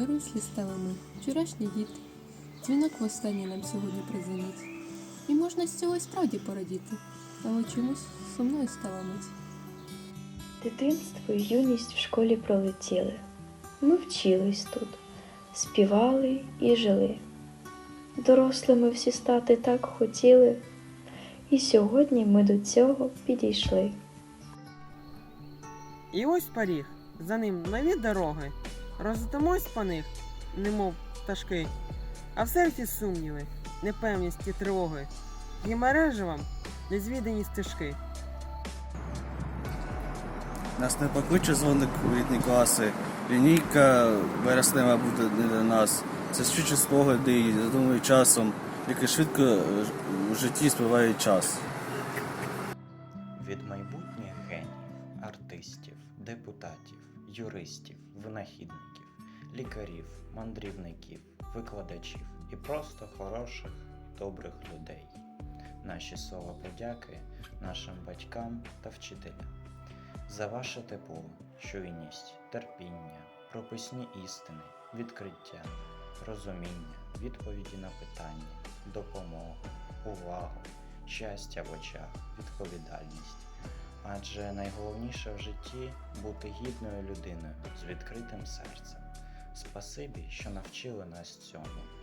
дорослі стали ми, вчорашні діти. Дзвінок востаннє нам сьогодні призвонить. І можна з цього й справді порадіти, але чомусь сумною стала мить. Дитинство і юність в школі пролетіли. Ми вчились тут, співали і жили. Дорослими всі стати так хотіли, і сьогодні ми до цього підійшли. І ось поріг, за ним нові дороги. Розлетимось по них, немов пташки, а в серці сумніви, непевність і тривоги. І мережевам незвідані стежки. Нас не покличе дзвоник у рідні класи. Лінійка вереснева буде не для нас. Це щучі спогади і задумую часом, який швидко в житті спливає час. від майбутніх генів, артистів, депутатів, юристів, винахідників, лікарів, мандрівників, викладачів і просто хороших, добрих людей. Наші слова подяки нашим батькам та вчителям за ваше тепло, чуйність, терпіння, прописні істини, відкриття, розуміння, відповіді на питання, допомогу, увагу, щастя в очах, відповідальність. Адже найголовніше в житті бути гідною людиною з відкритим серцем. Спасибі, що навчили нас цьому.